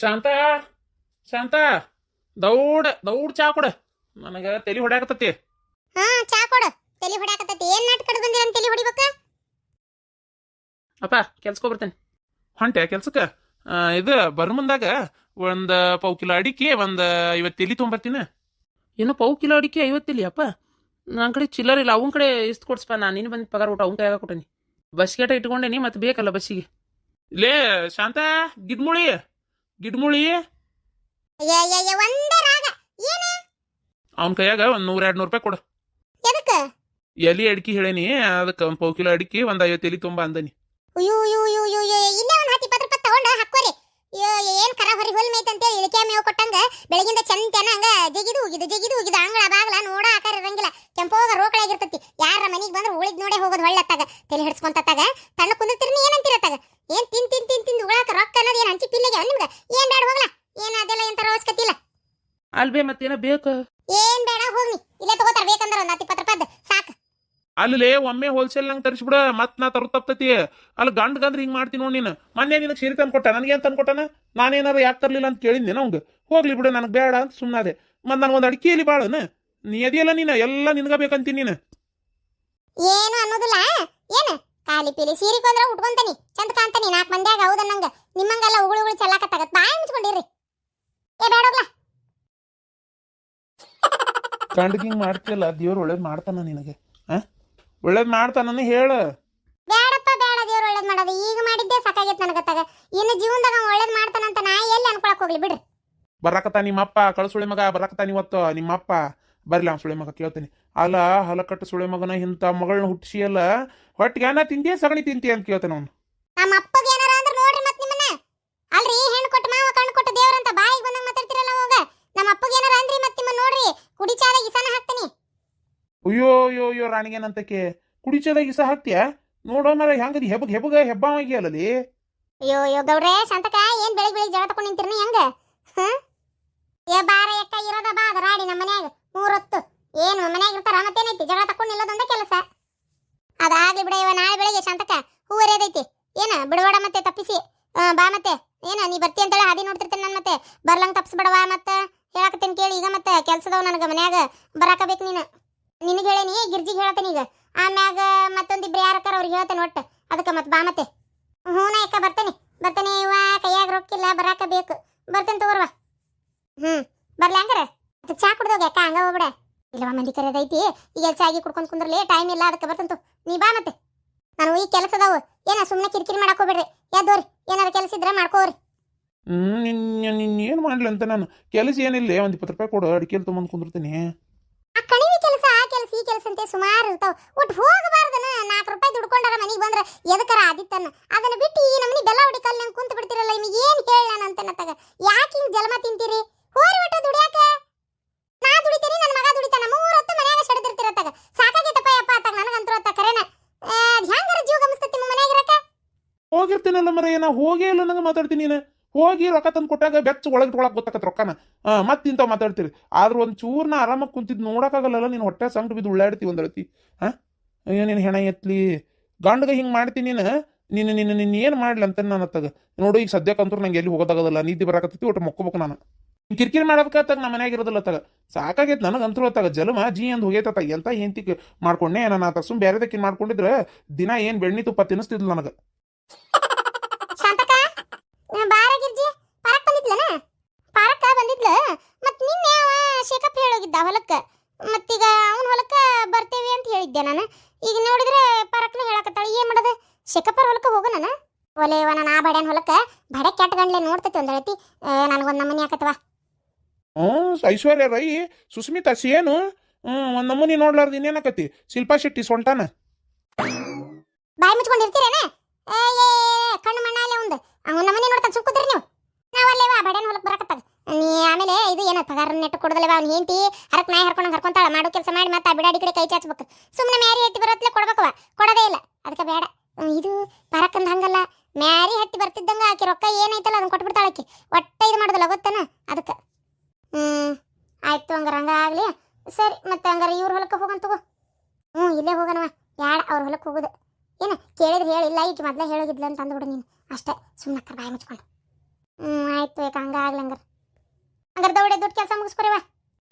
ಶಾಂತ ಶಾಂತ ದೌಡ್ ದೌಡ್ ಚಾ ಕೊಡ. ನನಗ ತಲೆ ಹೊಡ್ಯಾಕತ್ತತಿ. ಹಾ ಚಾ ಕೊಡು. ತಲೆ ಹೊಡ್ಯಾಕತ್ತತಿ. ಏನ್ ನಾಟಕ ಬಂದಿರ ತಲಿ ತಲೆ ಹೊಡಿಬೇಕ? ಅಪ್ಪ ಕೆಲ್ಸಕ್ಕೆ ಬರ್ತೇನೆ ಹೊಂಟೆ ಕೆಲ್ಸಕ್ಕೆ? ಇದು ಬರ್ ಮುಂದಾಗ ಒಂದು ಪಾವು ಕಿಲೋ ಅಡಿಕೆ ಒಂದು ಐವತ್ತು ಎಲಿ ತೊಗೊಂಬರ್ತೀನಿ. ಏನು ಪಾವು ಕಿಲೋ ಅಡಿಕೆ ಐವತ್ತು ಎಲಿ ಅಪ್ಪ. ನನ್ನ ಕಡೆ ಚಿಲ್ಲರ್ ಇಲ್ಲ. ಅವನ ಕಡೆ ಇಷ್ಟು ಕೊಡ್ಸಪ್ಪ ನಾನು ನೀನು ಬಂದು ಪಗಾರ ಊಟ ಅವನ ಕೈಯಾಗ ಕೊಟ್ಟೇನಿ. ಬಸ್ಗೇಟ ಇಟ್ಕೊಂಡೇನಿ ಮತ್ತೆ ಬೇಕಲ್ಲ ಬಸ್ಸಿಗೆ. ಲೇ ಶಾಂತ ಗಿಡ್ಮುಳಿ ಗಿಡ್ಮುಳಿ? ಅವನ ಕೈಯಾಗ ಒಂದ್ ನೂರ ಎರಡ್ ನೂರು ರೂಪಾಯಿ ಕೊಡು. ಎಲಿ ಅಡಿಕೆ ಹೇಳೇನಿ ಅದಕ್ಕೆ ಒಂದ್ ಪಾವು ಕಿಲೋ ಅಡಿಕೆ ಒಂದು ಐವತ್ತು ಎಲಿ ತುಂಬಾ ಅಂದನಿ. ಏನ್ ಕರ ಹೊರಿ ಹುಲ್ ಮೇಯ್ತ ಅಂತೇಳಿ ಇಳಕೆ ಮೇವು ಕೊಟ್ಟಂಗ? ಬೆಳಗಿಂದ ಚಂತನ ಹಂಗ ಜಗಿದು ಹೋಗಿದು ಜಗಿದು ಹೋಗಿದು ಅಂಗಳ ಬಾಗ್ಲ ನೋಡ ಆಕಾರ ಇರಂಗಿಲ್ಲ. ಕೆಂಪೋಗ ರೋಕಳಾಗಿರ್ತತಿ. ಯಾರ ಮನಿಗ್ ಬಂದ್ರ ಉಳಿದ್ ನೋಡೇ ಹೋಗೋದು ಹೊಳ್ಳತ್ತಾಗ. ತಲೆ ಹಿಡ್ಸ್ಕೊಂತಾಗ ತಣ್ಣ ಕುಂದಿರ್ತಿರ್ನಿ ಏನಂತಿರತ್ತಾಗ ಏನ್ ತಿನ್ ತಿನ್ ತಿನ್ ತಿಂದು ಉಳಾಕ ರೊಕ್ಕ ಅನ್ನೋದು ಏನ್ ಹಂಚಿ ಪಿಲ್ಲಿಗೆ ನಿಮ್ಗ? ಏನ್ ಬೇಡ ಹೋಗ್ಲಾ? ಏನ್ ಅದೆಲ್ಲ ಎಂತಾರ ಅವಶ್ಯಕತೆ ಇಲ್ಲ ಅಲ್ಬೇ ಮತ್ತೇನ ಬೇಕು? ಏನ್ ಬೇಡ ಹೋಗ್ನಿ. ಇಲ್ಲೇ ತಗೋತಾರ ಬೇಕಂದ್ರ ಒಂದ್ ಹತ್ತು ಇಪ್ಪತ್ತು ರೂಪಾಯಿ ಅಲ್ಲಿ ಒಮ್ಮೆ ಹೋಲ್ಸೇಲ್ ನಂಗೆ ತರಿಸ್ಬಿಡ ಮತ್ ನಾ ತರು ತಪ್ತತಿ. ಅಲ್ಲಿ ಗಂಡ್ ಗಂದ್ರೆ ಹಿಂಗ್ ಮಾಡ್ತೀನಿ ನೋಡಿ ನೀನು. ಮೊನ್ನೆ ನಿನಗೆ ಸೀರೆ ತಂದು ಕೊಟ್ಟ ನನಗೆ ಅಂತ ಕೊಟ್ಟಾನ ನಾನೇನಾರು ಯಾಕೆ ತರಲಿಲ್ಲ ಅಂತ ಕೇಳಿದ್ದೆ ಅವಂಗ ಹೋಗ್ಲಿ ಬಿಡು ನನಗೆ ಬೇಡ ಅಂತ ಸುಮ್ಮನಾದೆ ಮತ್ತೆ ನನಗೊಂದು ಅಡಿಕೆಯಲ್ಲಿ ಬಾಳನ ನೀ? ಅದಿಯಲ್ಲ ನೀನು? ಎಲ್ಲ ನಿನ್ಗ ಬೇಕಂತೀನಿ ನೀನು. ಏನು ಅನ್ನೋದಿಲ್ಲ. ಏನು? ಖಾಲಿ ಪೀಲಿ ಸೀರೆ ಕೊಂದ್ರ ಉಟ್ಕೊಂತಾನಿ. ಚಂದ ಕಾಂತಾನಿ ನಾಲ್ಕು ಮಂದ್ಯಾಗ ನಂಗೆ ನಿಮ್ಮಂಗೆಲ್ಲ ಉಗುಳು ಉಗುಳು ಚೆಲ್ಲಾಕತ್ತಾಗತ್ತೆ ಬಾಯಿ ಮುಚ್ಕೊಂಡಿರಿ ಏ ಬೇಡೋಗ್ಲ ಗಂಡ್ಗೆ ಹಿಂಗೆ ಮಾಡ್ತಿಯಲ್ಲ ದೇವ್ರು ಒಳ್ಳೇದು ಮಾಡ್ತಾನ ನಿನಗೆ. ಒಳ್ಳೇದು ಮಾಡ್ತಾನ ಹೇಳು. ಬೇಡಪ್ಪ ಬೇಡ ದೇವ್ರು ಒಳ್ಳೇದ್ ಮಾಡೋದು. ಈಗ ಮಾಡಿದ್ದೆ ಸಾಕಾಗೈತೆ ನನಗತ್ತಾಗ ಇನ್ನು ಜೀವನದಾಗ ಒಳ್ಳೇದ್ ಮಾಡ್ತಾನಂತ ನಾ ಎಲ್ಲಿ ಅನ್ಕೊಳಕ್ ಹೋಗ್ಲಿ ಬಿಡ್ರಿ. ಬರಾಕತ್ತ ನಿಮ್ಮಪ್ಪ ಕಳ್ಸುಳಿ ಮಗ ಬರಾಕತ್ತ ಇವತ್ತು ನಿಮ್ಮಪ್ಪ. ಬರ್ಲಿ ಅವ್ನು ಸುಳಿ ಮಗ ಕೇಳ್ತೀನಿ. ಅಲ್ಲ ಹಲಕಟ್ಟು ಸುಳಿ ಮಗನ ಇಂಥ ಮಗಳನ್ನ ಹುಟ್ಸಿಯಲ್ಲ ಹೊಟ್ಟಿಗೆ ಅನ್ನ ತಿಂತೀಯ ಸಗಣಿ ತಿಂತೀಯ ಅಂತ ಕೇಳ್ತಾನೆ ಅವನು. ನಮ್ಮ ಅಪ್ಪಗೆ ಏನಾರ ಅಂದ್ರೆ ನೋಡ್ರಿ ಮತ್ ನಿಮ್ಮನ್ನ. ಅಲ್ರಿ ಹೆಣ್ಣು ಕೊಟ್ಟು ಮಾವ ಕಣ್ಣು ಕೊಟ್ಟು ದೇವ್ರಂತ ಬಾಯಿಗೆ ಬಂದಂಗ ಮಾತಾಡ್ತಿರಲ್ಲ ಹೋಗ ನಮ್ಮ ಅಪ್ಪಗೆ ಏನಾರ ಅಂದ್ರಿ ಮತ್ತೆ ನಿಮ್ಮ ನೋಡ್ರಿ. ಕುಡಿ ಚಾದಾಗ ಇಸನ ಹಾಕ್ತೀನಿ. ಅಯ್ಯೋ ಅಯ್ಯೋ ಅಯ್ಯೋ, ರಾಣಿಗೇನಂತಕ್ಕೆ? ಕುಡಿಚದಾಗ ಇಸ ಹಾಕ್ತೀಯ? ನೋಡೋ ಮರ ಹೆಬಗ್ ಹೆಬ್ಬಗ್, ಹೆಬ್ಬಗ ಹೆಬ್ಬಾವಾಗಿಯಲ್ಲಲ್ಲಿ ಅಯ್ಯೋ ಅಯ್ಯೋ, ಗೌಡ್ರೆ ಸಂತಕ ಏನ್ ಬೆಳಿಗ್ ಬೆಳಿಗ್ ಜಗಳ ತಕೊಂಡ್ ನಿಂತಿರ್ನಿ ಹೆಂಗ? ಏ, ಬಾರ ಎಕ್ಕ ಇರೋದ ಬಾ, ಅದ ರಾಡಿ ನಮ್ಮ ಮನ್ಯಾಗ, ಮೂರೊತ್ತು. ಏನು, ಮನ್ಯಾಗ ಇರ್ತಾರ, ಮತ್ತೇನೈತಿ? ಜಗಳ ತಕೊಂಡ್ ನಿಲ್ಲೋದೊಂದ ಕೆಲಸ? ಅದಾಗ್ಲಿ ಬಿಡ, ಇವ ನಾಳೆ ಬೆಳಿಗ್ಗೆ ಶಾಂತಕ ಹೂ ಅರೇದೈತಿ ಏನ ಬಿಡಬೇಡ ಮತ್ತೆ, ತಪ್ಪಿಸಿ? ಬಾ ಮತ್ತೆ. ಏನ, ನೀ ಬರ್ತಿ ಅಂತೇಳಿ ಹಾದಿ ನೋಡ್ತಿರ್ತೇನೆ ನಾನು ಮತ್ತೆ. ಬರ್ಲಂಗ್ ತಪ್ಪಿಸ್ಬಿಡವಾ ಮತ್ತೆ. ಹೇಳಕತ್ತೇನೆ ಕೇಳಿ, ಈಗ ಮತ್ತೆ ಕೆಲ್ಸದವ್ ನನಗ ಮನ್ಯಾಗ. ಬರಾಕ ಬೇಕು ನೀನು. ನಿನಗೆ ಹೇಳೇನಿ? ಗಿರ್ಜಿಗೆ ಹೇಳತ್ತೇನೆ ಈಗ? ಆಮ್ಯಾಗ ಮತ್ತೊಂದಿಬ್ರು ಯಾರಕ್ಕಾರ ಅವ್ರಿಗೆ ಹೇಳ್ತೇನೆ ಒಟ್ಟು. ಅದಕ್ಕೆ ಮತ್ತೆ ಬಾ ಮತ್ತೆ. ಹ್ಞೂ ನಾ ಅಕ್ಕ ಬರ್ತೇನೆ. ಬರ್ತೇನೆ ಇವ ಕೈಯಾಗ ರೊಕ್ಕಿಲ್ಲ ಬರಾಕ ಬೇಕು. ಬರ್ತೇನೆ ತಗೋರ್ವ ಹ್ಮ್ ಬರ್ಲಿ ಹಂಗಾರೆ? ಮತ್ತೆ ಚಾ ಕುಡ್ದೋಗ ಯಾಕ ಹಂಗ ಹೋಗ್ಬಿಡ. ಇಲ್ಲವ ಮಂದಿ ಕರೆದೈತಿ ಈಗ ಚಾಗಿ ಕುಡ್ಕೊಂಡ್ ಕುಂದ್ರಲಿ ಟೈಮ್ ಇಲ್ಲ ಅದಕ್ಕೆ ಬರ್ತಂತು ನೀ ಬಾ ಮತ್ತೆ. ನಾನು ಈ ಕೆಲಸ ಅದಾವು. ಏನ ಸುಮ್ಮನೆ ಕಿರಿಕಿರಿ ಮಾಡಕ್ ಹೋಗ್ಬೇಡ್ರಿ. ಏನಾರ ಕೆಲಸ ಇದ್ರೆ ಮಾಡ್ಕೋರಿ. ಹ್ಮ್ ನಿನ್ ನಿನ್ ಏನು ಮಾಡ್ಲಿ ಅಂತ ನಾನು? ಕೆಲಸ ಏನಿಲ್ಲ. ಒಂದ್ ಇಪ್ಪತ್ತು ರೂಪಾಯಿ ಕೊಡು ಅಡಿಕೆಲಿ ತಗೊಂಡ್ ಕುಂದಿರ್ತೀನಿ. ಆ ಅಂತ ಸುಮಾರು ಇರ್ತಾವ. ಒಟ್ಟು ಹೋಗಬಾರ್ದನ ನಾಲ್ಕು ರೂಪಾಯಿ ದುಡ್ಕೊಂಡಾರ ಮನೆಗೆ ಬಂದ್ರೆ ಎದಕ್ಕರ ಆದಿತ್ತನ್ನ ಅದನ್ನ ಬಿಟ್ಟು ಈ ನಮ್ಮನಿ ಬೆಲ್ಲ ಹೊಡಿ ನಂಗೆ ಕುಂತ ಬಿಡ್ತಿರಲ್ಲ, ನಿಮಗೆ ಏನು ಹೇಳ ಅಂತ ನತ್ತಾಗ ಯಾಕೆ ಜಲಮ ತಿಂತೀರಿ? ಹೋರಿ ಒಟ್ಟು ದುಡಿಯಾಕ. ನಾ ದುಡಿತೀನಿ ನನ್ನ ಮಗ ದುಡಿತಾನ, ಮೂರು ಹೊತ್ತು ಮನ್ಯಾಗ ಸೆಡದಿರ್ತಿರತ್ತಾಗ ಸಾಕಾಗೈತಪ್ಪ ಯಪ್ಪ ಅತ್ತಾಗ ನನಗಂತೂ ಅತ್ತ ಕರೆನ. ಹೆಂಗಾರ ಜೀವ ಮನ್ಯಾಗ ಇರಕ ಹೋಗಿರ್ತೀನಲ್ಲ ಮರ ಏನ ಹೋಗೇ ಇಲ್ಲ, ನಂಗೆ ಮಾತಾಡ್ತೀನಿ ನೀನು. ಹೋಗಿ ರೊಕ್ಕ ತಂದು ಕೊಟ್ಟಾಗ ಬೆಚ್ಚ ಒಳಗೆ ಒಳಗೆ ಗೊತ್ತಾಕತ್ ರೊಕ್ಕನ. ಮತ್ತೆ ಇಂಥವು ಮಾತಾಡ್ತೀರಿ. ಆದ್ರೆ ಒಂದು ಚೂರ್ನ ಆರಾಮಾಗಿ ಕುಂತಿದ್ ನೋಡೋಕ್ಕಾಗಲ್ಲ ನೀನು ಹೊಟ್ಟೆ ಸಂಕಟ ಬಿದ್ದು ಉಳ್ಳಾಡ್ತಿ ಒಂದು ಹಾ ಹಾಂ ಅಯ್ಯೋ, ನೀನು ಹೆಣ ಎತ್ಲಿ. ಗಂಡಗ ಹಿಂಗೆ ಮಾಡ್ತೀನಿ ನೀನು ನೀನು ನಿನ್ನ ನಿನ್ನ ಏನು ಮಾಡ್ಲಿ ಅಂತ ನಾನು ಅತ್ತಾಗ. ನೋಡು, ಈಗ ಸದ್ಯಕ್ಕಂತೂ ನಂಗೆ ಎಲ್ಲಿ ಹೋಗೋದಾಗದಲ್ಲ ನಿದ್ದೆ ಬರಕತ್ತೈತಿ, ಒಟ್ಟು ಮೊಕ್ಕೋಬೇಕು ನಾನು. ಕಿರಿಕಿರಿ ಮಾಡೋದಕ್ಕಾಗ ನಮ್ಮ ಮನ್ಯಾಗ ಇರೋದಿಲ್ಲ ತಗ ಸಾಕಾಗೈತೆ ನನಗಂತೂ ಅತ್ತಾಗ. ಜಲಮ, ಜೀ ಅಂದ್ ಹೋಗೈತತ್ತ ಎಂತ ಹೆಂತಿ ಮಾಡ್ಕೊಂಡೆ, ನಾನು ಆತ ಸುಮ್ ಬೇರೆದಕ್ಕೆ ಮಾಡ್ಕೊಂಡಿದ್ರೆ ದಿನ ಏನು ಬೆಣ್ಣಿ ತುಪ್ಪ ತಿನ್ನಿಸ್ತಿದ್ಲು ನನಗೆ ಶಾಂತಕ ಬಾರ ಗಿರ್ಜಿ ಪಾರಕ್ ಬಂದಿದ್ಲನ ಬಂದಿದ್ಲ ಮತ್ ನಿನ್ನೆ ಅವ ಶೇಖಪ್ ಹೇಳೋಗಿದ್ದ ಹೊಲಕ್ಕ. ಮತ್ತೀಗ ಅವನ ಹೊಲಕ್ಕ ಬರ್ತೇವೆ ಅಂತ ಹೇಳಿದ್ದೆ ನಾನು. ಈಗ ನೋಡಿದ್ರೆ ಪರಕ್ನ ಹೇಳಕತ್ತಾಳ. ಏನ್ ಮಾಡೋದು? ಶೇಖಪ್ಪರ ಹೊಲಕ್ಕ ನಾನು. ಒಲೆ ಇವ ನಾನು ಆ ಬಡ್ಯಾನ ಹೊಲಕ್ಕ. ಬಡೆ ಕೆಟ್ಟ ಗಂಡ್ಲೆ ನೋಡ್ತೈತಿ ಒಂದ್ ಹೇಳ್ತಿ ನನಗೊಂದ್ ನಮ್ಮನಿ ಹಾಕತ್ವ ಹ್ಞೂ ಐಶ್ವರ್ಯ ರೈ ಸುಸ್ಮಿತಾ ಸೇನು ಹ್ಞೂ ಒಂದು ನಮೂನಿ ನೋಡ್ಲಾರ್ದು ಇನ್ನೇನಕತಿ ಶಿಲ್ಪಾ ಶೆಟ್ಟಿ ಸೊಂಟಾನ? ಬಾಯಿ ಮುಚ್ಕೊಂಡಿರ್ತೀರೇನ ಏ ಏ, ಕಣ್ಣು ಅಲ್ಲೇ ಒಂದು ಅವ್ನ ನಮ್ಮನಿ ನೋಡ್ತಾನೆ ಸುಮ್ಕುದ್ರಿ ನೀವು. ನಾವಲ್ಲೇವ ಬಡ್ಯಾನ ಹೊಲಕ್ಕೆ ಬರಕತ್ತಾಗ. ನೀ ಆಮೇಲೆ ಇದು ಏನ ಪಗಾರ ನೆಟ್ಟು ಕೊಡದಲ್ಲ ಅವ್ನು ಹೆಂಡತಿ ಹರಕ್ ನಾಯಿ ಹರ್ಕೊಂಡು ಹರ್ಕೊಂತಾಳ, ಮಾಡೋ ಕೆಲಸ ಮಾಡಿ ಮತ್ತೆ ಬಿಡಾಡಿ ಕಡೆ ಕೈ ಚಾಚ್ಬೇಕು. ಸುಮ್ಮನೆ ಮ್ಯಾರಿ ಹತ್ತಿ ಬರತ್ಲೆ ಕೊಡ್ಬೇಕವ ಕೊಡೋದೇ ಇಲ್ಲ. ಅದಕ್ಕೆ ಬೇಡ. ಇದು ಪರಕಂದ ಹಂಗಲ್ಲ. ಮ್ಯಾರಿ ಹತ್ತಿ ಬರ್ತಿದ್ದಂಗ ಆಕೆ ರೊಕ್ಕ ಏನೈತಲ್ಲ ಅದನ್ನ ಕೊಟ್ಬಿಡ್ತಾಳೆ ಆಕೆ. ಒಟ್ಟ ಇದು ಮಾಡೋದಿಲ್ಲ ಗೊತ್ತನ? ಅದಕ್ಕೆ ಹ್ಞೂ ಆಯ್ತು ಹಂಗಾರ, ಹಂಗ ಆಗಲಿ. ಸರಿ, ಮತ್ತೆ ಹಂಗಾರ ಇವ್ರ ಹೊಲಕ್ಕೆ ಹೋಗಂತ ತಗೋ. ಹ್ಞೂ ಇಲ್ಲೇ ಹೋಗೋಣವ ಯಾಡ ಅವ್ರ ಹೊಲಕ್ಕೆ ಹೋಗುದು. ಏನು ಕೇಳಿದ್ರೆ ಹೇಳಿಲ್ಲ ಈಕಿ ಮೊದಲೇ ಹೇಳೋಗಿದ್ಲ ಅಂತ ಅಂದ್ಬಿಡು ನೀನು. ಅಷ್ಟೇ ಸುಮ್ಮನೆ ಬಾಯಿ ಮುಚ್ಕೊಂಡು. ಹ್ಞೂ ಆಯ್ತು ಯಾಕೆ ಹಂಗಾಗ್ಲಿ ಹಂಗಾರೆ. ಕೆಲಸ ಮುಗಿಸ್ಕೊರಿವ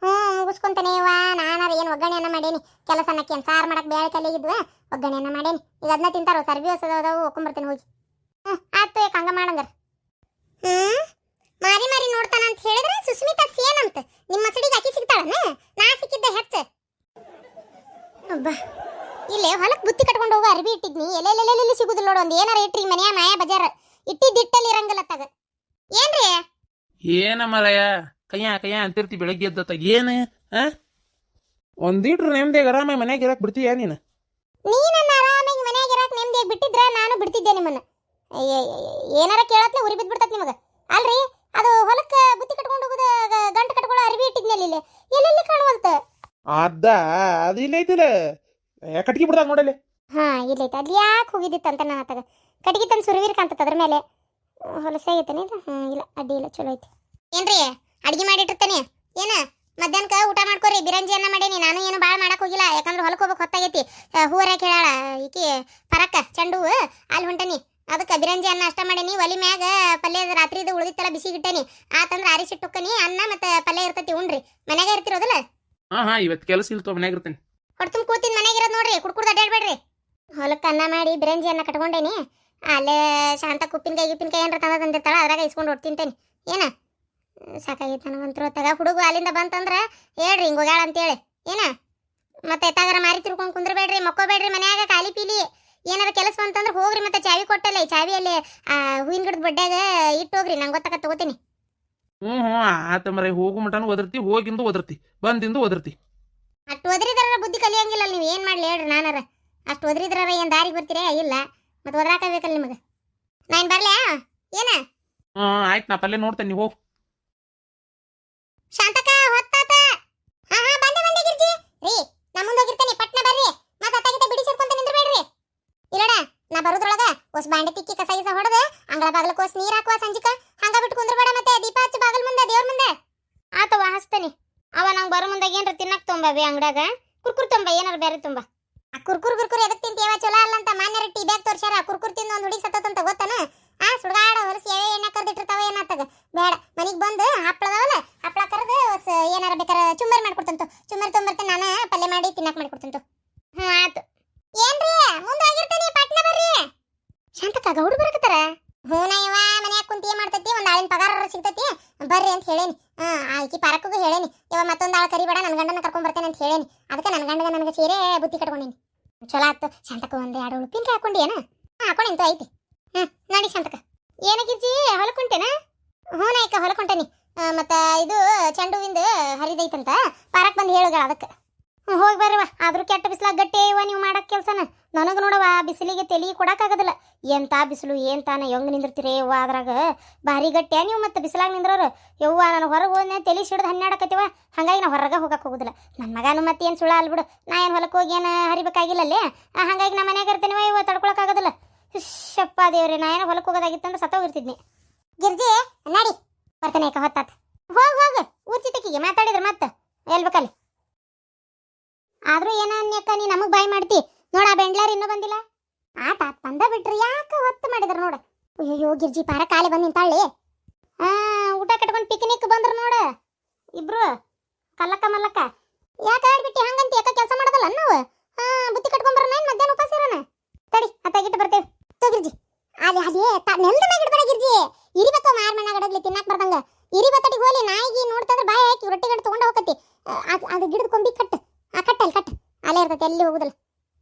ಹ್ಞೂ ಮುಗಿಸ್ಕೊಂತಾನೆ ಇವ ನಾನಾರ ಏನು ಒಗ್ಗರಣೆಯನ್ನ ಮಾಡೇನಿ. ಕೆಲಸ ಅನ್ನಕ್ಕೇನು ಸಾರು ಮಾಡಕ್ಕೆ ಬೇಳೆ ಕಲಿಗಿದ್ವ ಒಗ್ಗರಣೆಯನ್ನ ಮಾಡೇನಿ. ಈಗ ಅದನ್ನ ತಿಂತಾರೋ? ಸರ್ವಿ ಹೊಸದವು ಒಕ್ಕೊಂಬರ್ತೀನಿ ಹೋಗಿ. ಹ್ಞೂ ಆಯ್ತು ಯಾಕೆ ಹಂಗ ಮಾಡಂಗಾರ. ಹ್ಞೂ ಮಾರಿ ಮಾರಿ ನೋಡ್ತಾನ ಅಂತ ಹೇಳಿದ್ರೆ ಸುಸ್ಮಿತಾ ಸೇನ್ ಅಂತ. ನಿಮ್ಮ ಮಸಡಿಗೆ ಅಕ್ಕಿ ಸಿಗ್ತಾಳನ? ನಾ ಸಿಕ್ಕಿದ್ದೆ ಹೆಚ್ಚ. ಅಬ್ಬಾ, ಇಲ್ಲೇ ಹೊಲಕ್ಕೆ ಬುತ್ತಿ ಕಟ್ಕೊಂಡು ಹೋಗೋ, ಅರ್ಬಿ ಇಟ್ಟಿದ್ನಿ. ಎಲ್ಲೆಲ್ಲೆಲ್ಲೆಲ್ಲಿ ಸಿಗುದಿಲ್ಲ ನೋಡು, ಒಂದು ಏನಾರ ಇಟ್ರಿ ಮನೆಯ ಮಾಯಾ ಬಜಾರ್. ಇಟ್ಟಿದ್ದಿಟ್ಟಲ್ಲಿ ಇರಂಗಿಲ್ಲ ತಗ ಏನ್ರಿ? ಏನ ಮರಯ? ಕಯ್ಯ ಕಯ್ಯ ಅಂತಿರ್ತಿ ಬೆಳಗ್ಗೆ ಎದ್ದ ಏನು? ಆ? ಒಂದಿಟ್ರು ನೆಮ್ಮದಿಯಾಗ ಆರಾಮಾಗಿ ಮನ್ಯಾಗ ಇರಕ್ ಬಿಡ್ತೀಯ ನೀನು? ನೀನನ್ನ ಆರಾಮಾಗಿ ಮನ್ಯಾಗ ಇರಕ್ ನೆಮ್ಮದಿಯಾಗಿ ಬಿಟ್ಟಿದ್ರ ನಾನು ಬಿಡ್ತಿದ್ದೆ ನಿಮ್ಮನ್ನ. ಏನಾರ ಕೇಳತ್ಲೆ ಉರಿ ಬಿದ್ದು ಬಿಡ್ತತ್ ನಿಮಗ ಅಲ್ರಿ ಅದು ಹೊಲಕ್ಕೆ ಬುತ್ತಿ ಕಟ್ಕೊಂಡು ಹೋಗುದ ಗಂಟು ಕಟ್ಕೊಳ್ಳೋ ಅರಿವಿ ಇಟ್ಟಿದ್ನಲ್ಲಿ ಇಲ್ಲಿ ಎಲ್ಲೆಲ್ಲಿ ಕಾಣುವಂತ ಅದ ಅದು ಇಲ್ಲ ಐತಿಲ್ಲ ಕಟ್ಗಿ ಬಿಡ್ದಾಗ ನೋಡಲ್ಲಿ ಹಾ ಇಲ್ಲೈತೆ ಅಲ್ಲಿ ಯಾಕೆ ಹೋಗಿದ್ದಿತ್ತು ಅಂತ ನಾನು ಆತಾಗ ಕಟ್ಗಿ ತಂದು ಸುರವೀರ್ ಕಾಂತತ್ ಅದ್ರ ಮೇಲೆ ಹೊಲಸಾಗೈತೇನೆ ಇಲ್ಲ ಅಡ್ಡಿ ಇಲ್ಲ ಚಲೋ ಐತಿ ಏನ್ರಿ ಅಡ್ಗೆ ಮಾಡಿಟ್ಟಿರ್ತಾನೆ. ಏನ? ಮಧ್ಯಾಹ್ನಕ್ಕೆ ಊಟ ಮಾಡ್ಕೊರಿ ಬಿರಂಜಿ ಅನ್ನ ಮಾಡೇನಿ. ನಾನು ಏನು ಭಾಳ ಮಾಡಕ್ ಹೋಗಿಲ್ಲ. ಯಾಕಂದ್ರೆ ಹೊಲಕ್ಕೆ ಹೋಗ್ಬೇಕು ಹೊತ್ತಾಗೈತಿ. ಹೂವರ ಕೇಳಾಳ ಈಕಿ ಪರಕ್ಕ ಚೆಂಡು ಹೂವು ಅಲ್ಲಿ ಹೊಂಟನಿ. ಅದಕ್ಕೆ ಬಿರಂಜಿ ಅನ್ನ ಅಷ್ಟ ಮಾಡೇನಿ. ಒಲಿ ಮ್ಯಾಗ ಪಲ್ಯ ರಾತ್ರಿದು ಉಳಿದಿತ್ತಲ್ಲ ಬಿಸಿಗಿಟ್ಟೇನಿ ಆತಂದ್ರೆ ಆರಿಸಿಟ್ಟುಕ್ಕನಿ ಅನ್ನ ಮತ್ತೆ ಪಲ್ಯ ಇರ್ತೈತಿ ಉಣ್ರಿ. ಮನ್ಯಾಗ ಇರ್ತಿರೋದಲ್ಲ? ಹಾ ಹಾ ಇವತ್ತು ಕೆಲಸ ಇಲ್ತೋ ಮನ್ಯಾಗ ಇರ್ತೇನೆ. ಹೊಡ್ತು ಕೂತಿನ ಮನೆಗೆ ಇರೋದು ನೋಡ್ರಿ. ಕುಡ್ಕುಡ್ದು ಅಡ್ಡಾಡ್ಬೇಡ್ರಿ ಹೊಲಕ್ಕೆ ಅನ್ನ ಮಾಡಿ ಬಿರಂಜಿ ಅನ್ನ ಕಟ್ಕೊಂಡೇನಿ. ಅಲ್ಲೇ ಶಾಂತ ಉಪ್ಪಿನಕಾಯಿ ಗಿಪ್ಪಿನಕಾಯಿ ಏನಾರ ತಂದ ತಂದಿರ್ತಾಳ ಅದ್ರಾಗ ಇಸ್ಕೊಂಡು ಹೊಡ್ತಿಂತೇನಿ ಏನ? ಸಾಕಾಗೈತೆ ನನಗಂತೂ ತಗ ಹುಡುಗ ಅಲ್ಲಿಂದ ಬಂತಂದ್ರ ಹೇಳ್ರಿ ಹಿಂಗೆ ಹೋಗ್ಯಾಳ ಅಂತೇಳಿ. ಏನ? ಮತ್ತೆ ಎತ್ತಾಗಾರ ಮಾರಿ ತಿರ್ಕೊಂಡು ಕುಂದ್ರಬೇಡ್ರಿ ಮಕ್ಕೋಬೇಡ್ರಿ ಮನ್ಯಾಗ ಖಾಲಿ ಪೀಲಿ. ಏನಾರ ಕೆಲಸ ಬಂತಂದ್ರೆ ಹೋಗ್ರಿ ಮತ್ತೆ ಚಾವಿ ಕೊಟ್ಟಲ್ಲ. ಈ ಚಾವಿ ಅಲ್ಲಿ ಆ ಹೂವಿನ ಗಿಡದ ಬಡ್ಡ್ಯಾಗ ಇಟ್ಟು ಹೋಗ್ರಿ ನಂಗೆ ಗೊತ್ತಾಗ ತಗೋತೀನಿ. ಹ್ಞೂ ಹ್ಞೂ ಆತ ಮರ ಹೋಗು ಮಟನ ಒದರ್ತಿ ಹೋಗಿಂದು ಒದರ್ತಿ ಬಂದಿಂದು ಒದರ್ತಿ. ಅಷ್ಟು ಒದ್ರಿದ್ರ ಬುದ್ಧಿ ಕಲಿಯಂಗಿಲ್ಲ ನೀವು ಏನು ಮಾಡ್ಲಿ ಹೇಳ್ರಿ ನಾನಾರ. ಅಷ್ಟು ಒದ್ರಿದ್ರ ಏನು ದಾರಿಗೆ ಬರ್ತೀರಾ? ಇಲ್ಲ. ಮತ್ತೆ ಒದ್ರಾಕಬೇಕಲ್ಲ ನಿಮಗೆ. ನಾನು ಬರ್ಲ್ಯಾ ಏನ? ಹ್ಞೂ ಆಯ್ತು ನಾ ಪಲ್ಲೆ ನೋಡ್ತೇನೆ ನೀವು ಹೋಗಿ. ಶಾಂತಕ ಹೊತ್ತಾತ. ಹಾ ಹಾ ಬಂದೆ ಬಂದೆ ಗಿರ್ಜಿ. ರೀ ನಾ ಮುಂದೆ ಹೋಗಿರ್ತೇನೆ ಪಟ್ನ ಬರ್ರಿ. ಮತ್ತೆ ಅತ್ತಾಗಿತ್ತ ಬಿಡಿ ಸೇರ್ಕೊಂತ ನಿಂದ್ರಬೇಡ್ರಿ. ಇಲ್ಲಡ ನಾ ಬರೋದ್ರೊಳಗ ಒಸ್ ಬಾಂಡೆ ತಿಕ್ಕಿ ಕಸ ಗಿಸ ಹೊಡೆದು ಅಂಗಳ ಬಾಗ್ಲಕ್ಕೆ ಒಸ್ ನೀರ್ ಹಾಕುವ ಸಂಜಿಕ ಹಂಗ ಬಿಟ್ಟು ಕುಂದ್ರಬೇಡ ಮತ್ತೆ ದೀಪ ಹಚ್ಚಿ ಬಾಗಲ್ ಮುಂದೆ ದೇವ್ರ ಮುಂದೆ. ಆತವ ಹಚ್ತೇನಿ ಅವ ನಂಗೆ ಬರೋ ಮುಂದಾಗ ಏನ್ರ ತಿನ್ನಕ್ ತೊಂಬ ಬಿ ಅಂಗಡ್ಯಾಗ. ಕುರ್ಕುರ್ ತೊಂಬ ಏನಾರ ಬೇರೆ ತುಂಬ. ಆ ಕುರ್ಕುರ್ ಕುರ್ಕುರ್ ಎದಕ್ ತಿಂತೀವ ಚಲೋ ಅಲ್ಲ ಅಂತ ಮಾನ್ಯರ ಟೀ ಬ್ಯಾಗ್ ತೋರ್ಸ್ಯಾರ. ಕುರ್ಕುರ್ ತಿಂದು ಒಂದು ಹುಡುಗಿ ಸತ್ತಂತ ಗೊತ್ತಾನ? ಆ ಸುಡಗಾಡ ಹೊಲಸಿ ಎಳೆ ಎಣ್ಣೆ ಕರ್ದಿಟ್ಟಿರ್ತಾವ ಏನಾತಾಗ ಬೇಡ, ಮನಿಗ್ ಬಂದು ಹಪ್ಪಳದವಲ್ಲ ಹಪ್ಪಳ ಕರೆದು ಏನಾರ ಬೇಕಾರ ಚುಮ್ಮರಿ ಮಾಡ್ಕೊಡ್ತಂತು. ಚುಮ್ಮರಿ ತೊಂಬರ್ತೇನೆ ನಾನು, ಪಲ್ಯ ಮಾಡಿ ತಿನ್ನಕ್ ಮಾಡ್ಕೊಡ್ತಂತು. ಹ್ಞೂ ಆತು ಏನ್ರಿ ಮುಂದೆ ಆಗಿರ್ತೀನಿ ಪಟ್ನ ಬರ್ರಿ. ಶಾಂತಕ್ಕ, ಗೌಡು ಬರಕತ್ತಾರ? ಹೂನ ಇವ, ಮನ್ಯಾಗ ಕುಂತಿ ಏನ್ ಮಾಡ್ತೈತಿ, ಒಂದ್ ಆಳಿನ ಪಗಾರ ಸಿಗ್ತೈತಿ. ಬರ್ರಿ ಅಂತ ಹೇಳೇನಿ. ಹಾ ಆಯ್ಕೆ ಪಾರಕ್ಕೂ ಹೇಳೇನಿ. ಇವ ಮತ್ತೊಂದು ಆಳು ಕರಿಬೇಡ ನನ್ನ ಗಂಡನ ಕರ್ಕೊಂಡ್ ಬರ್ತೇನೆ ಅಂತ ಹೇಳೇನಿ. ಅದಕ್ಕೆ ನನ್ನ ಗಂಡನ ನನಗೆ ಸೀರೆ ಬುದ್ಧಿ ಕಟ್ಕೊಂಡೀನಿ. ಚಲೋ ಆತು. ಶಾಂತಕ್ಕ, ಒಂದು ಎರಡು ಉಳುಪಿನ ಹಾಕೊಂಡಿ ಏನ? ಹಾಕೊಂಡಿಂತು ಐತಿ. ಹ್ಮ್ ನೋಡಿ ಶಾಂತಕ್ಕ. ಏನಕ್ಕಿಜ್ಜಿ ಹೊಲಕ್ಕುಂಟೇನ ಹ್ಞೂ ನಾಯ್ಕ ಹೊಲಕೊಂಟೇನಿ. ಮತ್ತೆ ಇದು ಚೆಂಡು ಹೂವಿಂದ ಹರಿದೈತಂತ. ಪಾರಕ್ ಬಂದು ಹೇಳುಗಳ ಅದಕ್ಕೆ. ಹ್ಞೂ ಹೋಗಿ ಬರ್ರವ ಆದರೂ ಕೆಟ್ಟ ಬಿಸಿಲಾಗ ಗಟ್ಟಿ ಇವ ನೀವು ಮಾಡೋಕೆ ಕೆಲಸನ. ನನಗೆ ನೋಡವ ಬಿಸಿಲಿಗೆ ತೆಲಿ ಕೊಡೋಕ್ಕಾಗದಿಲ್ಲ ಎಂತ ಬಿಸಿಲು ಏನು ತಾನ ಹೆಂಗೆ ನಿಂದಿರ್ತೀರಿ ಯವ್ವ ಅದ್ರಾಗ? ಭಾರಿ ಗಟ್ಟಿಯ ನೀವು ಮತ್ತು ಬಿಸಿಲಾಗ ನಿಂದ್ರೋರು ಯವ್ವ ನಾನು ಹೊರಗೆ ಹೋದ್ನೆ ತೆಲಿ ಸಿಡ್ದು ಹನ್ನೆರಡಕತ್ತೀವ ಹಾಗಾಗಿ ನಾ ಹೊರಗೆ ಹೋಗಕ್ಕೆ ಹೋಗೋದಿಲ್ಲ. ನನ್ನ ಮಗನು ಮತ್ತೆ ಏನು ಸುಳ್ಳ ಅಲ್ಬಿಡು. ನಾ ಏನು ಹೊಲಕ್ಕೆ ಹೋಗಿ ಏನು ಹರಿಬೇಕಾಗಿಲ್ಲಲ್ಲೇ? ಆ, ಹಂಗಾಗಿ ನಮ್ಮ ಮನ್ಯಾಗ ಇರ್ತೀನಿವ ಇವ ತಡ್ಕೊಳಕ್ಕಾಗೋದಿಲ್ಲ ಶಪ್ಪ ದೇವ್ರಿ, ನಾ ಏನೋ ಹೊಲಕ್ಕೆ ಹೋಗೋದಾಗಿತ್ತಂದ್ರೆ ಸತ್ತೋಗಿರ್ತಿದ್ನಿ ಗಿರ್ಜಿ, ನಡಿ. ಬರ್ತಾನೆ ಅಕ್ಕ, ಹೊತ್ತಾತ. ಹೋಗ್, ಹೋಗ. ಊರ್ ಮಾತಾಡಿದ್ರ ಮತ್ತ ಹೇಳ್ಬೇಕಲ್ಲಿ ಆದ್ರೂ ಏನ ಅನ್ಯಕ್ಕ ನೀ ನಮಗ್ ಬಾಯ್ ಮಾಡ್ತಿ? ನೋಡ, ಆ ಬೆಂಡ್ಲಾರ್ ಇನ್ನೂ ಬಂದಿಲ್ಲ? ಆತ, ಆತ್, ಬಂದ ಬಿಟ್ರಿ ಯಾಕ ಹೊತ್ತು ಮಾಡಿದ್ರ ನೋಡ? ಅಯ್ಯೋ ಗಿರ್ಜಿ, ಪಾರ ಕಾಲಿ ಬಂದ್ ನಿಂತಾಳಿ ಆ, ಊಟ ಕಟ್ಕೊಂಡು ಪಿಕ್ನಿಕ್ ಬಂದ್ರ ನೋಡ. ಇಬ್ರು, ಕಲ್ಲಕ್ಕ, ಮಲ್ಲಕ್ಕ. ಯಾಕ ಆಡ್ಬಿಟ್ಟಿ? ಹಂಗಂತ ಯಾಕ ಕೆಲಸ ಮಾಡೋದಲ್ಲ ನಾವು ಹಾ ಬುತ್ತಿ ಕಟ್ಕೊಂಡ್ ಬರೋಣ ಮಧ್ಯಾಹ್ನ ಉಪವಾಸ ಇರೋಣ? ತಡಿ ಅತ್ತಾಗಿಟ್ಟು ಬರ್ತೇವೆ. ಗಿರ್ಜಿ. ಅಲ್ಲಿ ಅದೇ ತ- ನೆಲ್ದ ಮ್ಯಾಗ ಗಿರ್ಜಿ. ಗಿರ್ಜಿ ಇರಿಬೇಕು ಮಾರ್ ಅಡಗ್ಲಿ ತಿನ್ನಕ್ಕೆ ಬರ್ದಂಗ. ಇರಿ ಬತ್ತಡಿ ನಾಯಿಗೆ ನೋಡ್ತಂದ್ರೆ ಬಾಯಿ ಹಾಕಿ ರೊಟ್ಟಿ ಗಡ ತಗೊಂಡ ಹೋಗತಿ ಅದು ಗಿಡದ ಕೊಂಬಿ ಕಟ್. ಆ ಕಟ್ಟ ಅಲ್ಲಿ ಕಟ್. ಅಲ್ಲೇ ಇರ್ತೈತಿ, ಎಲ್ಲಿ ಹೋಗುದಿಲ್ಲ.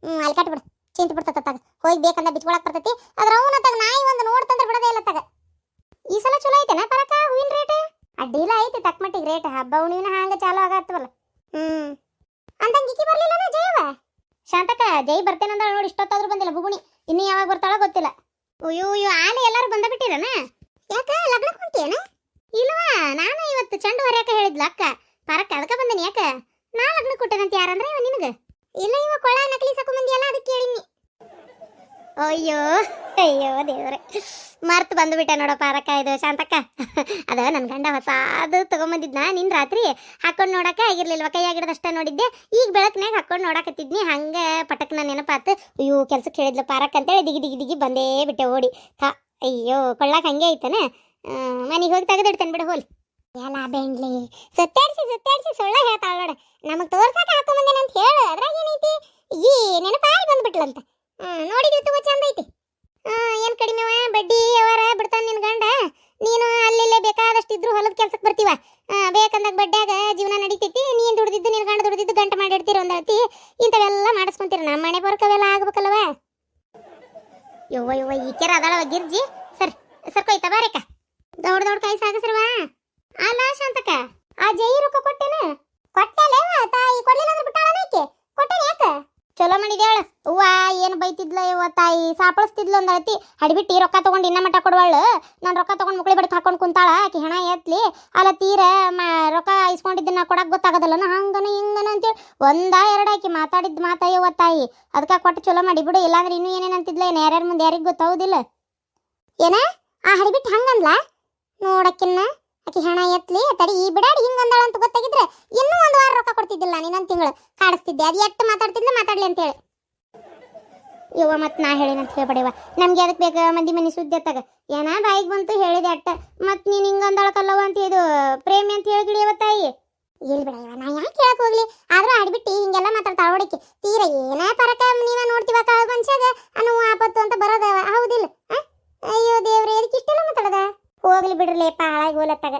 ಹ್ಮ್, ಅಲ್ಲಿ ಕಟ್ ಬಿಡು. ಚಿಂತ ಬಿಡ್ತೈತ ತಗ. ಹೋಗಿ ಬೇಕಂದ ಬಿಚ್ಕೊಳಕ್ ಬರ್ತೈತಿ. ಅದ್ರ ಅವನ ತಗ, ನಾಯಿ ಒಂದು ನೋಡ್ತಂದ್ರೆ ಬಿಡದೇ ಇಲ್ಲ ತಗ. ಈ ಸಲ ಚಲೋ ಐತೆನ ಪರಕ, ಹೂವಿನ ರೇಟ್? ಅಡ್ಡಿಲ್ಲ ಐತಿ ತಕ್ಕ ಮಟ್ಟಿಗೆ ರೇಟ್. ಹಬ್ಬ ಹುಣ್ಣಿನ ಹಾಂಗ ಚಾಲು ಆಗತ್ತವಲ್ಲ. ಹ್ಮ್. ಅಂದಂಗೆ ಇಕ್ಕಿ ಬರ್ಲಿಲ್ಲನ ಜಯವ? ಶಾಂತಕ ಜೈ ಬರ್ತೇನಂದ್ರೆ ನೋಡಿ, ಇಷ್ಟೊತ್ತಾದ್ರೂ ಬಂದಿಲ್ಲ, ಬುಗುಣಿ. ಇನ್ನು ಯಾವಾಗ ಬರ್ತಾಳ ಗೊತ್ತಿಲ್ಲ ಅಯ್ಯೋ ಅಯ್ಯೋ ಆಲೆ ಎಲ್ಲಾರು ಬಂದ ಬಿಟ್ಟಿರನ ಯಾಕ ಲಗ್ನಕ್ಕೆ ಹೊಂಟಿಯೇನ ಇಲ್ವಾ ನಾನು ಇವತ್ತು ಚೆಂಡು ಹೊರ್ಯಾಕ ಹೇಳಿದ್ಲ ಅಕ್ಕ ಪರಕ್ಕ ಅದಕ್ಕ ಬಂದನಿ ಯಾಕ ನಾ ಲಗ್ನ ಕೊಟ್ಟೆನಂತ ಯಾರಂದ್ರೆ ಇವ ನಿನಗ ಇಲ್ಲ ಇವ ಕೊಳ ನಕಲಿ ಸಾಕು ಮಂದಿ ಅಲ್ಲ ಅದಕ್ಕೆ ಕೇಳಿನಿ ಅಯ್ಯೋ ಅಯ್ಯೋ ದೇವ್ರೆ. ಮರ್ತು ಬಂದ್ಬಿಟ್ಟೆ ನೋಡಪ್ಪ ಅರಕ್ಕ ಇದು ಶಾಂತಕ್ಕ. ಅದ ನನ್ನ ಗಂಡ ಹೊಸಾದು ತೊಗೊಂಬಂದಿದ್ನ ನಿನ್ ರಾತ್ರಿ. ಹಾಕೊಂಡು ನೋಡಕ ಆಗಿರ್ಲಿಲ್ವ ಕೈಯಾಗಿಡದಷ್ಟ ನೋಡಿದ್ದೆ. ಈಗ ಬೆಳಕ್ನ್ಯಾಗ ಹಾಕೊಂಡು ನೋಡಕತ್ತಿದ್ನಿ, ಹಂಗ ಪಟಕ್ನ ನೆನಪಾತು, ಅಯ್ಯೋ ಕೆಲ್ಸಕ್ಕೆ ಹೇಳಿದ್ಲು ಪಾರಕ್ ಅಂತೇಳಿ ದಿಗಿ ದಿಗಿ ದಿಗಿ ಬಂದೇ ಬಿಟ್ಟೆ ಓಡಿ. ಹಾ ಅಯ್ಯೋ, ಕೊಳ್ಳಾಕ ಹಂಗೆ ಐತನ ಮನೆಗೆ ಹೋಗಿ ತೆಗೆದಿಡ್ತೇನೆ ಬಿಡು, ಹೋಲಿ. ಎಲ್ಲ ಬೆಂಡ್ಲಿ ಸುತ್ತಾಡ್ಸಿ ಸುತ್ತಾಡ್ಸಿ ಸುಳ್ಳ ಹೇಳ್ತಾಳ ನೋಡ. ನಮಗ್ ತೋರ್ಸಾಕ ಹಾಕೊಂಡ್ ಅಂತ ಹೇಳು, ಅದ್ರಾಗ ಏನೈತಿ? ಈ ನೆನಪಾಗಿ ಬಂದ್ಬಿಟ್ಲಂತ. ನೋಡಿದ್ವಿ ತಗೋ ಚಂದ ಐತಿ ಹ್ಮ್ ಏನ್ ಕಡಿಮೆವ ಬಡ್ಡಿ ಅವರ ಬಿಡ್ತಾನ ನಿನ್ ಗಂಡ ನೀನು ಅಲ್ಲಿಲ್ಲೇ ಬೇಕಾದಷ್ಟು ಇದ್ರು ಹೊಲದ ಕೆಲ್ಸಕ್ಕೆ ಬರ್ತೀವ ಆ, ಬೇಕಂದಾಗ ಬಡ್ಡ್ಯಾಗ ಜೀವನ ನಡೀತೈತಿ ನೀನ್ ದುಡ್ದಿದ್ದು ನಿನ್ ಗಂಡ ದುಡ್ದಿದ್ದು ಗಂಟು ಮಾಡಿಡ್ತೀರ ಒಂದಳತಿ ಇಂಥವೆಲ್ಲ ಮಾಡಿಸ್ಕೊಂತೀರ ನಮ್ಮ ಮನೆ ಬರ್ಕವೆಲ್ಲ ಆಗ್ಬೇಕಲ್ವ ಯವ್ವ ಯವ್ವ ಈಕೆರ ಅದಳವ ಗಿರ್ಜಿ ಸರ್ ಬಾರಕ ದೊಡ್ಡ ದೊಡ್ಡ ದೌಡ್ ಕೈ ಸಾಗಸ್ರವಾ ಅಲ್ಲ ಶಾಂತಕ ಆ ಜೈ ರೊಕ್ಕ ಕೊಟ್ಟೇನ? ಕೊಟ್ಟಲೇವ ತಾಯಿ ಕೊಡ್ಲಿಲ್ಲ ಅಂದ್ರೆ ಬಿಟ್ಟಾಳ ಆಕೆ ಕೊಟ್ಟೇನೆ ಯಾಕ? ಚಲೋ ಮಾಡಿದೇಳ ಅವ್ವ, ಏನು ಬೈತಿದ್ಲ ಯವ್ವ ತಾಯಿ? ಸಾಪಳಿಸ್ತಿದ್ಲು ಒಂದಳತಿ ಹಡಿಬಿಟ್ಟು ರೊಕ್ಕ ತಗೊಂಡು ಇನ್ನ ಮಟ್ಟ ಕೊಡುವಳು. ನಾನು ರೊಕ್ಕ ತಗೊಂಡು ಮುಕ್ಳಿ ಬಡಕ್ ಹಾಕೊಂಡು ಕುಂತಾಳ. ಆಕಿ ಹಣ ಎತ್ಲಿ. ಅಲ್ಲ ತೀರ ರೊಕ್ಕ ಇಸ್ಕೊಂಡಿದ್ದನ್ನ ಕೊಡಕ್ಕೆ ಗೊತ್ತಾಗದಲ್ಲ. ಹಂಗನ ಹಿಂಗನ ಅಂತೇಳಿ ಒಂದ ಎರಡು ಆಕಿ ಮಾತಾಡಿದ್ ಮಾತಾಯವ್ವ ತಾಯಿ. ಅದಕ್ಕ ಕೊಟ್ಟು ಚಲೋ ಮಾಡಿ ಬಿಡು ಇಲ್ಲಾಂದ್ರೆ ಇನ್ನೂ ಏನೇನ್ ಅಂತಿದ್ಲ? ಯಾರ್ಯಾರ ಮುಂದೆ ಯಾರಿಗೆ ಗೊತ್ತಾಗೋದಿಲ್ಲ. ಏನ? ಆ ಹರಿಬಿಟ್ಟು ಹಂಗಂದ್ಲ? ನೋಡಕ್ಕಿನ್ನ ಆಕಿ ಹಣ ಎತ್ಲಿ ತಡಿ ಈ ಬಿಡಾಡಿ ಹಿಂಗಂದಾಳ ಅಂತ ಗೊತ್ತಾಗಿದ್ರೆ ಇನ್ನೂ ಒಂದು ವಾರ ರೊಕ್ಕ ಕೊಡ್ತಿದ್ದಿಲ್ಲ ನೀನೊಂದು ತಿಂಗಳು. ಕಾಡಿಸ್ತಿದ್ದೆ. ಅದು ಎಷ್ಟು ಮಾತಾಡ್ತಿದ್ಲು ಮಾತಾಡ್ಲಿ ಅಂತೇಳಿ ಇವ ಮತ್ತೆ ನಾ ಹೇಳಿನಂತ ಹೇಳ್ಬೇಡವ ನಮ್ಗೆ ಅದಕ್ಕೆ ಬೇಕು? ಮಂದಿ ಮನೆ ಸುದ್ದಿ ಅತ್ತಾಗ. ಏನ ಬಾಯಿಗೆ ಬಂತು ಹೇಳಿದೆ ಅಟ್ಟ. ಮತ್ತೆ ನೀನು ಹಿಂಗಂದಾಳಕಲ್ಲವ ಅಂತ ಇದು ಪ್ರೇಮಿ ಅಂತ ಹೇಳಿಗಿಳಿಯವ ತಾಯಿ. ಇಲ್ಲಿ ಬಿಡ ನಾ ಯಾಕೆ ಹೇಳಕ್ ಹೋಗ್ಲಿ? ಆದ್ರೂ ಆಡ್ಬಿಟ್ಟು ಹಿಂಗೆಲ್ಲ ಮಾತಾಡ್ತಾ ಹೊಡಕ್ಕೆ ತೀರ ಏನೇ ಪರಕ ನೀವ ನೋಡ್ತೀವ ಬಂಚಾಗ ಅನ್ನೋ ಆಪತ್ತು ಅಂತ ಬರೋದ ಹೌದಿಲ್ಲ ಅಯ್ಯೋ ದೇವ್ರೆ ಇದಕ್ಕೆ ಇಷ್ಟೆಲ್ಲ ಮಾತಾಡದ? ಹೋಗ್ಲಿ ಬಿಡ್ರಲೇಪ್ಪ ಹಾಳಾಗಿ ಹೋಲತ್ತಾಗ